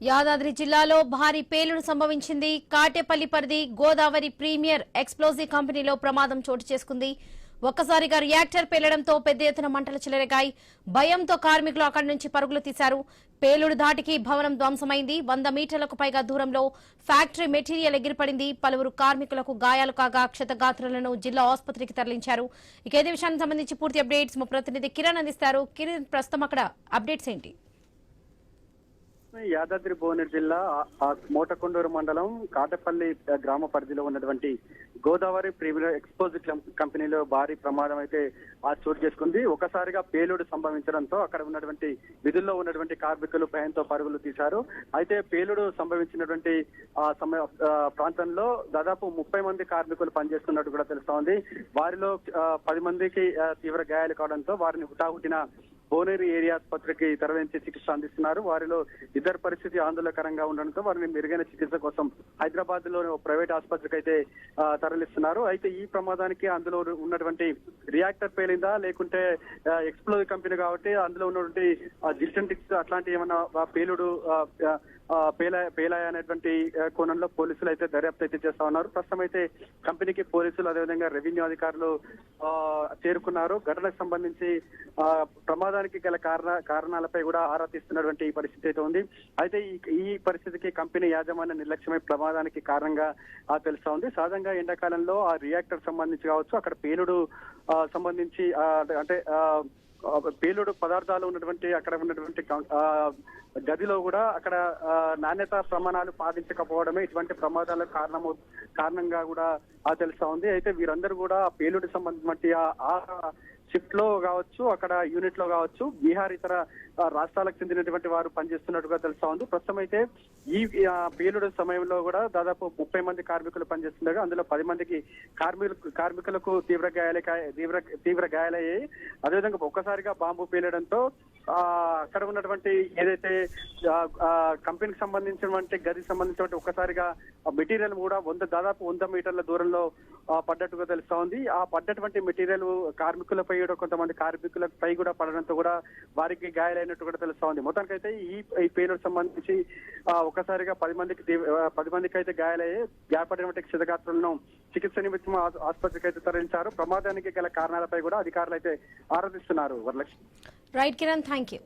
యాదాద్రి జిల్లాలో భారీ పేలుడు సంభవించింది. కాటేపల్లి పరిధి గోదావరి ప్రీమియర్ ఎక్స్ప్లోజివ్ కంపెనీలో ప్రమాదం చోటు చేసుకుంది. ఒక్కసారిగా రియాక్టర్ పేలడంతో పెద్ద ఎత్తున మంటలు చెలరేగాయి. భయంతో కార్మికులు అక్కడి నుంచి పరుగులు తీశారు. పేలుడు ధాటికి భవనం ధ్వంసమైంది. వంద మీటర్లకు పైగా దూరంలో ఫ్యాక్టరీ మెటీరియల్ ఎగిరిపడింది. పలువురు కార్మికులకు గాయాలు కాగా క్షతగాత్రులను జిల్లా ఆసుపత్రికి తరలించారు. ఇక ఇదే విషయానికి సంబంధించి పూర్తి అప్డేట్స్ మా ప్రతినిధి కిరణ్ అందిస్తారు. కిరణ్ ప్రస్తుతం అక్కడ అప్డేట్స్ ఏంటి? యాదాద్రి భువనగిరి జిల్లా మోటకొండూరు మండలం కాటపల్లి గ్రామ పరిధిలో ఉన్నటువంటి గోదావరి ప్రీమియర్ ఎక్స్పోజ్ కంపెనీలో భారీ ప్రమాదం అయితే ఆ చోటు చేసుకుంది. ఒకసారిగా పేలుడు సంభవించడంతో అక్కడ ఉన్నటువంటి విధుల్లో ఉన్నటువంటి కార్మికులు భయంతో పరుగులు తీశారు. అయితే పేలుడు సంభవించినటువంటి ఆ సమయ ఆ, ప్రాంతంలో దాదాపు ముప్పై మంది కార్మికులు పనిచేస్తున్నట్టు కూడా తెలుస్తోంది. వారిలో పది మందికి తీవ్ర గాయాలు కావడంతో వారిని హుటాహుటిన బోనేరు ఏరియా ఆసుపత్రికి తరలించి చికిత్స అందిస్తున్నారు. వారిలో ఇద్దరు పరిస్థితి ఆందోళనకరంగా ఉండడంతో వారిని మెరుగైన చికిత్స కోసం హైదరాబాద్లోని ఒక ప్రైవేట్ ఆసుపత్రికి అయితే తరలిస్తున్నారు. అయితే ఈ ప్రమాదానికి అందులో ఉన్నటువంటి రియాక్టర్ పేలిందా? లేకుంటే ఎక్స్ప్లోజ్ కంపెనీ కాబట్టి అందులో ఉన్నటువంటి జిస్టెంటిక్స్ అట్లాంటి ఏమైనా పేలుడు ఆ, పేల పేలాయ అనేటువంటి కోణంలో పోలీసులు అయితే దర్యాప్తు అయితే చేస్తా ఉన్నారు. ప్రస్తుతం అయితే కంపెనీకి పోలీసులు అదేవిధంగా రెవెన్యూ అధికారులు చేరుకున్నారు. ఘటనకు సంబంధించి ప్రమాదానికి గల కారణ కారణాలపై కూడా ఆరా తీస్తున్నటువంటి పరిస్థితి అయితే ఉంది. అయితే ఈ ఈ పరిస్థితికి కంపెనీ యాజమాన్య నిర్లక్ష్యమే ప్రమాదానికి కారణంగా తెలుస్తా ఉంది. సహజంగా ఎండాకాలంలో ఆ రియాక్టర్ సంబంధించి కావచ్చు అక్కడ పేలుడు సంబంధించి అంటే పేలుడు పదార్థాలు ఉన్నటువంటి అక్కడ ఉన్నటువంటి ఆ, గదిలో కూడా అక్కడ ఆ, నాణ్యత ప్రమాణాలు పాటించకపోవడమే ఇటువంటి ప్రమాదాలకు కారణము కారణంగా కూడా తెలుస్తా ఉంది. అయితే వీరందరూ కూడా పేలుడు సంబంధించి ఆ షిఫ్ట్లో కావచ్చు అక్కడ యూనిట్లో కావచ్చు బీహార్ ఇతర రాష్ట్రాలకు చెందినటువంటి వారు పనిచేస్తున్నట్టుగా తెలుస్తా ఉంది. ప్రస్తుతం అయితే ఈ పేలుడు సమయంలో కూడా దాదాపు ముప్పై మంది కార్మికులు పనిచేస్తుండగా అందులో పది మందికి కార్మికులకు కార్మికులకు తీవ్ర గాయాల తీవ్ర తీవ్ర గాయాలయ్యాయి. అదేవిధంగా ఒక్కసారిగా బాంబు పేలడంతో అక్కడ ఉన్నటువంటి ఏదైతే కంపెనీకి సంబంధించినటువంటి గదికి సంబంధించినటువంటి ఒక్కసారిగా మెటీరియల్ కూడా వంద దాదాపు వంద మీటర్ల దూరంలో పడ్డట్టుగా తెలుస్తా ఉంది. ఆ పడ్డటువంటి మెటీరియల్ కార్మికులపై కూడా కొంతమంది కార్మికులపై కూడా పడడంతో కూడా వారికి గాయాలైనట్టు కూడా తెలుస్తా ఉంది. మొత్తానికైతే ఈ ఈ పేలుడు సంబంధించి ఒక్కసారిగా పది మందికి పది మందికి అయితే గాయాలయ్యే గాయపడినటువంటి క్షతగాత్రులను చికిత్స నిమిత్తం ఆ- ఆసుపత్రికి అయితే తరలించారు. ప్రమాదానికి గల కారణాలపై కూడా అధికారులు అయితే ఆరాధిస్తున్నారు Varalakshmi. Right, Kiran, thank you.